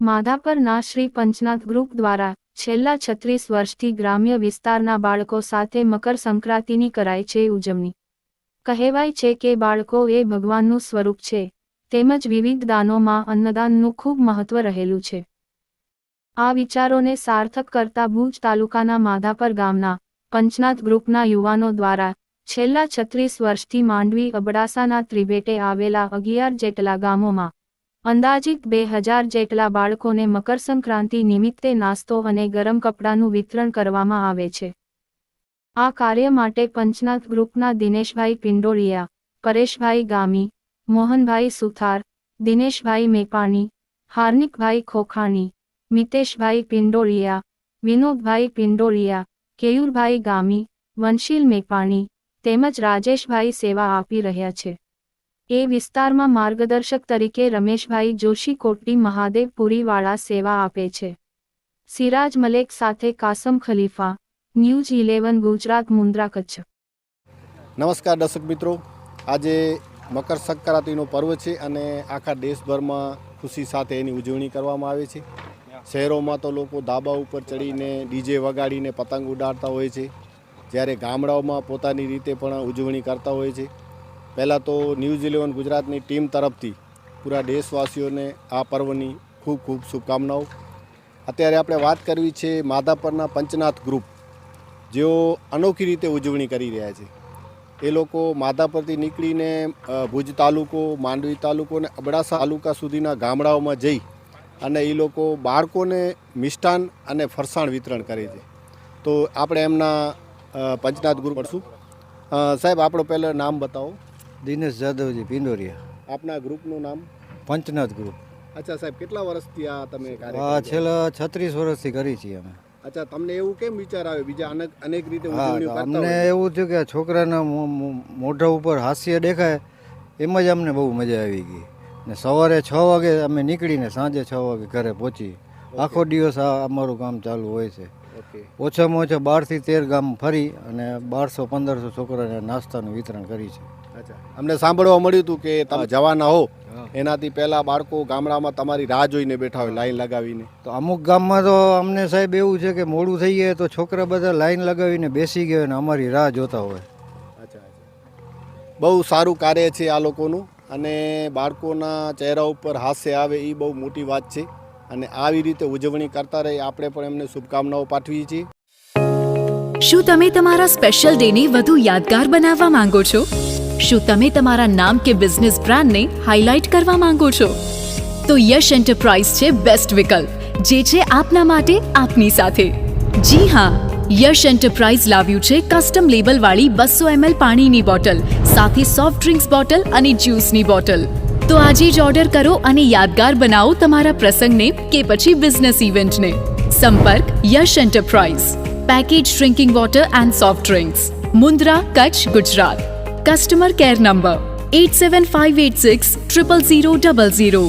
માધાપરના Shri Panchnath group દ્વારા છેલ્લા છત્રીસ વર્ષથી ગ્રામ્ય વિસ્તારના બાળકો સાથે મકર સંક્રાંતિની કરાય છે ઉજવણી. કહેવાય છે કે બાળકો એ ભગવાનનું સ્વરૂપ છે, તેમજ વિવિધ દાનોમાં અન્નદાનનું ખૂબ મહત્વ રહેલું છે. આ વિચારોને સાર્થક કરતા ભુજ તાલુકાના માધાપર ગામના પંચનાથ ગ્રુપના યુવાનો દ્વારા છેલ્લા છત્રીસ વર્ષથી માંડવી અબડાસાના ત્રિભેટે આવેલા અગિયાર જેટલા ગામોમાં અંદાજિત બે હજાર જેટલા બાળકોને મકરસંક્રાંતિ નિમિત્તે નાસ્તો અને ગરમ કપડાનું વિતરણ કરવામાં આવે છે. આ કાર્ય માટે પંચનાથ ગ્રુપના દિનેશભાઈ પિંડોળિયા, પરેશભાઈ ગામી, મોહનભાઈ સુથાર, દિનેશભાઈ મેપાણી, હાર્નિકભાઈ ખોખાણી, મિતેશભાઈ પિંડોળિયા, વિનોદભાઈ પિંડોળિયા કેયુરભાઈ ગામી, વંશીલ મેપાણી તેમજ રાજેશભાઈ સેવા આપી રહ્યા છે. એ વિસ્તારમાં માર્ગદર્શક તરીકે રમેશભાઈ જોશી કોટડી મહાદેવપુરીવાળા સેવા આપે છે. સિરાજ મલેક સાથે કાસમ ખલીફા, ન્યૂઝ ઇલેવન, ગુજરાત, મુન્દ્રા કચ્છ. નમસ્કાર દર્શક મિત્રો. આજે મકર સંક્રાંતિનો પર્વ છે અને આખા દેશભરમાં ખુશી સાથે એની ઉજવણી કરવામાં આવે છે. શહેરોમાં તો લોકો ધાબા ઉપર ચડીને ડીજે વગાડીને પતંગ ઉડાડતા હોય છે. જ્યારે ગામડાઓમાં પોતાની રીતે પણ ઉજવણી કરતા હોય છે. પહેલાં તો ન્યૂઝ ઇલેવન ગુજરાતની ટીમ તરફથી પૂરા દેશવાસીઓને આ પર્વની ખૂબ ખૂબ શુભકામનાઓ. અત્યારે આપણે વાત કરવી છે માધાપરના પંચનાથ ગ્રુપ. જેઓ અનોખી રીતે ઉજવણી કરી રહ્યા છે. એ લોકો માધાપરથી નીકળીને ભુજ તાલુકો, માંડવી તાલુકો અને અબડાસા તાલુકા સુધીના ગામડાઓમાં જઈ અને એ લોકો બાળકોને મિષ્ટાન અને ફરસાણ વિતરણ કરે છે. તો આપણે એમના પંચનાથ ગુરુ પડશું સાહેબ આપણો પહેલાં નામ બતાવો. દિનેશ જાદવજી પિંડોરિયા આપના ગ્રુપનું નામ? પંચનાથ ગ્રુપ. અચ્છા સાહેબ કેટલા વર્ષથી આ તમે? છેલ્લા છત્રીસ વર્ષથી કરી છીએ અમે. અચ્છા તમને એવું કેમ વિચાર આવે બીજા અનેક અનેક રીતે અમને એવું થયું કે આ છોકરાના મોઢા ઉપર હાસ્ય દેખાય એમ જ અમને બહુ મજા આવી ગઈ. ને સવારે છ વાગે અમે નીકળીને સાંજે છ વાગે ઘરે પહોંચી. આખો દિવસ આ અમારું કામ ચાલુ હોય છે. ઓછામાં ઓછા બારથી તેર ગામ ફરી અને બારસો પંદરસો છોકરાને નાસ્તાનું વિતરણ કરી છે. અચ્છા. અમને સાંભળવા મળ્યું હતું કે તમે જવાના હો. એનાથી પહેલા બાળકો ગામડામાં તમારી રાહ જોઈને બેઠા હોય લાઈન લગાવીને. તો અમુક ગામમાં તો અમને સાહેબ એવું છે કે મોડું થઈ જાય તો છોકરા બધા લાઈન લગાવીને બેસી ગયા અને અમારી રાહ જોતા હોય. બહુ સારું કાર્ય છે આ લોકોનું. અને બાળકોના ચહેરા ઉપર હાસ્ય આવે એ બહુ મોટી વાત છે. અને આવી રીતે ઉજવણી કરતા રહી આપણે પણ એમને શુભકામનાઓ પાઠવીએ છીએ. શું તમે તમારા સ્પેશિયલ ડેને વધુ યાદગાર બનાવવા માંગો છો? શું તમે તમારા નામ કે બિઝનેસ બ્રાન્ડને હાઇલાઇટ કરવા માંગો છો? તો યશ એન્ટરપ્રાઇઝ છે બેસ્ટ વિકલ્પ, જે છે આપના માટે આપની સાથે. જી હા યશ એન્ટરપ્રાઇઝ લાવ્યું છે કસ્ટમ લેબલવાળી બસો એમએલ પાણીની બોટલ સાથે સોફ્ટ ડ્રિંક્સ બોટલ અને જ્યુસની બોટલ તો આજે જ ઓર્ડર કરો અને યાદગાર બનાવો તમારા પ્રસંગને કે પછી બિઝનેસ ઇવેન્ટને સંપર્ક Yash enterprise package drinking water and soft drinks Mundra Kutch Gujarat customer care number eight seven five eight six triple zero double zero